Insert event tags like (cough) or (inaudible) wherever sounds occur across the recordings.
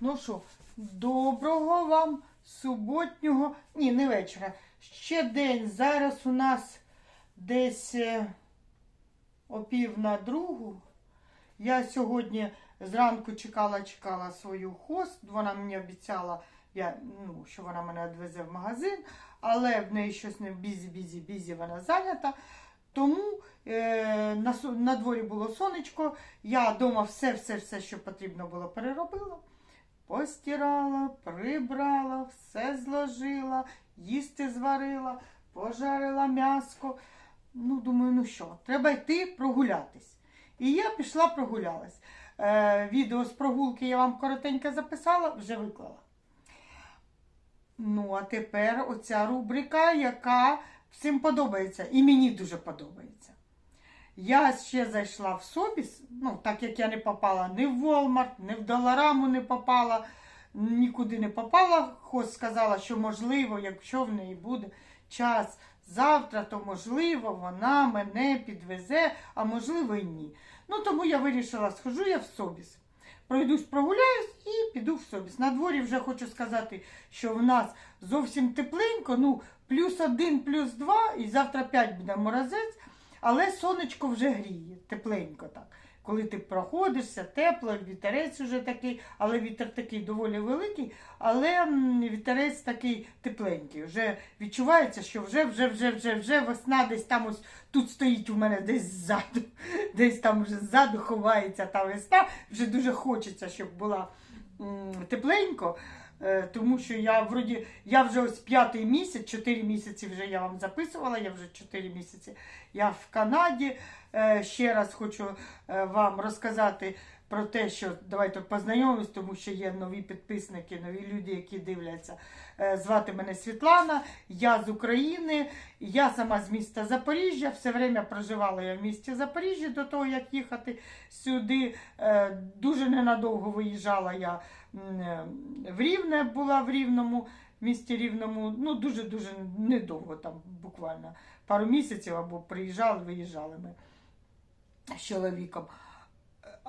Ну що, доброго вам суботнього, ні, не вечора. Ще день. Зараз у нас десь е, о пів на другу. Я сьогодні зранку чекала, чекала свою хост. Вона мені обіцяла, я, ну, що вона мене відвезе в магазин, але в неї щось не бізі, бізі, бізі, вона зайнята. Тому е, на, на дворі було сонечко, я вдома все-все-все, що потрібно було, переробила. Постирала, прибрала, все зложила, їсти зварила, пожарила м'яско. Ну, думаю, ну що, треба йти прогулятись. І я пішла прогулялась. Е, відео з прогулки я вам коротенько записала, вже виклала. Ну, а тепер оця рубрика, яка всім подобається. І мені дуже подобається. Я ще зайшла в Собіс, ну, так як я не попала ні в Walmart, ні в Долараму не попала, нікуди не попала. Хоч сказала, що можливо, якщо в неї буде час завтра, то можливо вона мене підвезе, а можливо і ні. Ну тому я вирішила, схожу я в Собіс. Пройдусь, прогуляюсь і піду в Собіс. На дворі вже хочу сказати, що в нас зовсім тепленько, ну, плюс один, плюс два, і завтра п'ять буде морозець. Але сонечко вже гріє, тепленько так. Коли ти проходишся, тепло, вітерець вже такий, але вітер такий доволі великий, але вітерець такий тепленький. Вже відчувається, що вже, вже, вже, вже, вже весна десь там ось тут стоїть у мене десь ззаду, (laughs) десь там вже ззаду ховається та весна. Вже дуже хочеться, щоб була тепленько. Е, Тому що я вроді, я вже ось п'ятий місяць, чотири місяці вже я вам записувала, я вже чотири місяці я в Канаді. Е, Ще раз хочу е, вам розказати про те, що давайте познайомимось, тому що є нові підписники, нові люди, які дивляться. Е, Звати мене Світлана, я з України, я сама з міста Запоріжжя. Все время проживала я в місті Запоріжжя до того, як їхати сюди. Е, Дуже ненадовго виїжджала я е, в Рівне, була в Рівному, в місті Рівному. Ну, дуже-дуже недовго, там буквально пару місяців або приїжджали, виїжджали ми з чоловіком.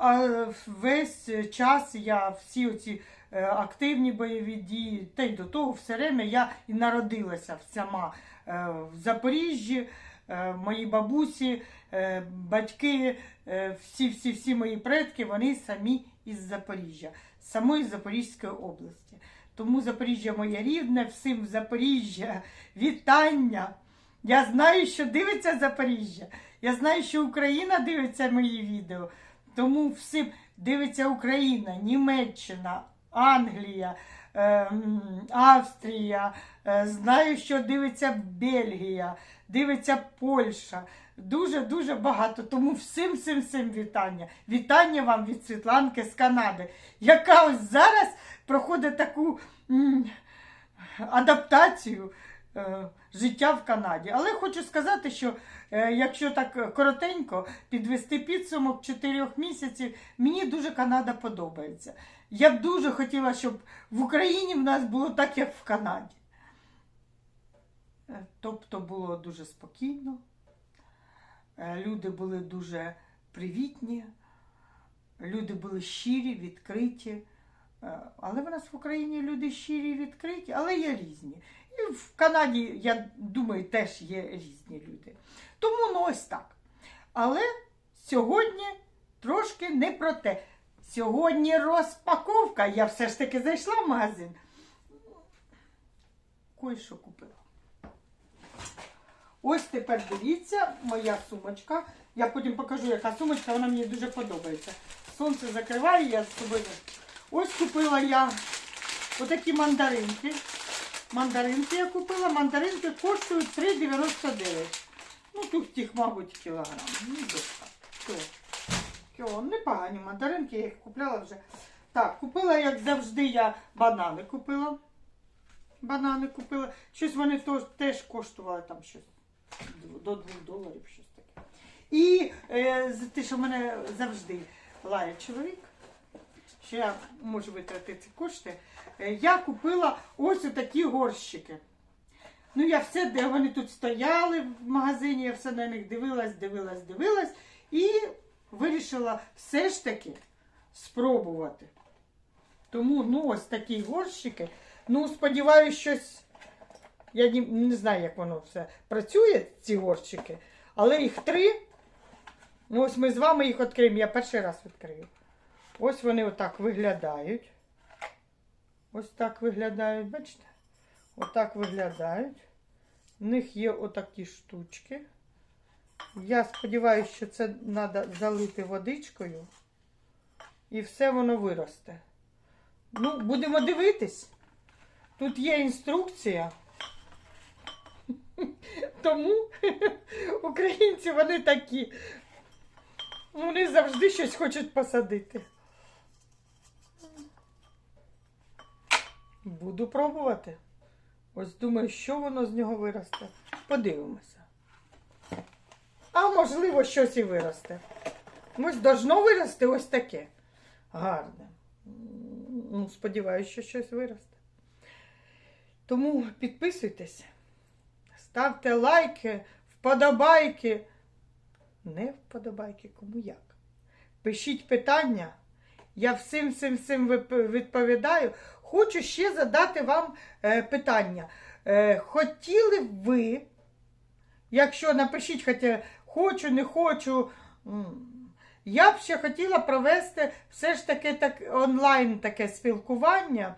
А весь час я всі оці е, активні бойові дії, та й до того все время я і народилася сама е, в Запоріжжі. Е, Мої бабусі, батьки, е, всі, всі, всі мої предки, вони самі із Запоріжжя, самої Запорізької області. Тому Запоріжжя моє рідне, всім в Запоріжжя (laughs) вітання. Я знаю, що дивиться Запоріжжя. Я знаю, що Україна дивиться мої відео. Тому всім дивиться Україна, Німеччина, Англія, ем, Австрія. Е, Знаю, що дивиться Бельгія, дивиться Польща. Дуже-дуже багато. Тому всім всім всім вітання. Вітання вам від Світланки з Канади, яка ось зараз проходить таку м, адаптацію е, життя в Канаді. Але хочу сказати, що е, якщо так коротенько підвести підсумок чотирьох місяців, мені дуже Канада подобається. Я б дуже хотіла, щоб в Україні в нас було так, як в Канаді. Е, Тобто було дуже спокійно, е, люди були дуже привітні, люди були щирі, відкриті. Е, Але в нас в Україні люди щирі, відкриті, але є різні. В Канаді, я думаю, теж є різні люди. Тому ну ось так. Але сьогодні трошки не про те. Сьогодні розпаковка. Я все ж таки зайшла в магазин. Кое-що купила. Ось тепер дивіться, моя сумочка. Я потім покажу, яка сумочка, вона мені дуже подобається. Сонце закриває, я з собою. Ось купила я отакі мандаринки. Мандаринки я купила. Мандаринки коштують 3,99. Ну, тут їх, мабуть, кілограм. Ну. Непогані мандаринки, я їх купляла вже. Так, купила, як завжди, я банани купила. Банани купила. Щось вони теж коштували там щось до 2 доларів, щось таке. І е, те, що мене завжди лає чоловік, що я можу витратити ці кошти, е, я купила ось такі горщики. Ну, я все, де вони тут стояли в магазині, я все на них дивилась, дивилась, дивилась і вирішила все ж таки спробувати Тому, ну, ось такі горщики. Ну, сподіваюсь, щось. Я не, не знаю, як воно все працює, ці горщики, але їх три. Ну, ось ми з вами їх відкриємо. Я перший раз відкрию. Ось вони отак виглядають. Ось так виглядають, бачите? Отак виглядають. В них є отакі штучки. Я сподіваюся, що це треба залити водичкою. І все воно виросте. Ну, будемо дивитись. Тут є інструкція. (laughs) Тому (laughs) українці вони такі. Вони завжди щось хочуть посадити. Буду пробувати. Ось думаю, що воно з нього виросте. Подивимося. А можливо, щось і виросте. Ось должно вирости ось таке. Гарне. Ну, сподіваюся, що щось виросте. Тому підписуйтесь, ставте лайки, вподобайки. Не вподобайки, кому як. Пишіть питання. Я всім всім всім відповідаю. Хочу ще задати вам е, питання. Е, хотіли б ви, якщо напишіть, хоча хочу, не хочу. Я б ще хотіла провести все ж таки так, онлайн таке спілкування.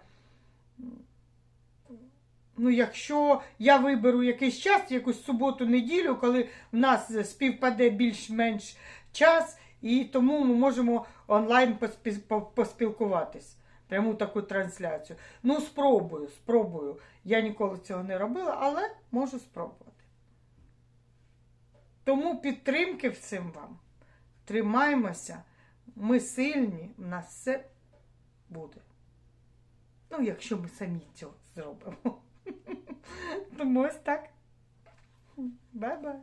Ну, якщо я виберу якийсь час, якусь суботу-неділю, коли в нас співпаде більш-менш час, і тому ми можемо онлайн поспі- поспілкуватись. Пряму таку трансляцію. Ну, спробую, спробую. Я ніколи цього не робила, але можу спробувати. Тому підтримки всім вам. Тримаймося, ми сильні, в нас все буде. Ну, якщо ми самі цього зробимо. (laughs) Тому ось так. Бай-бай.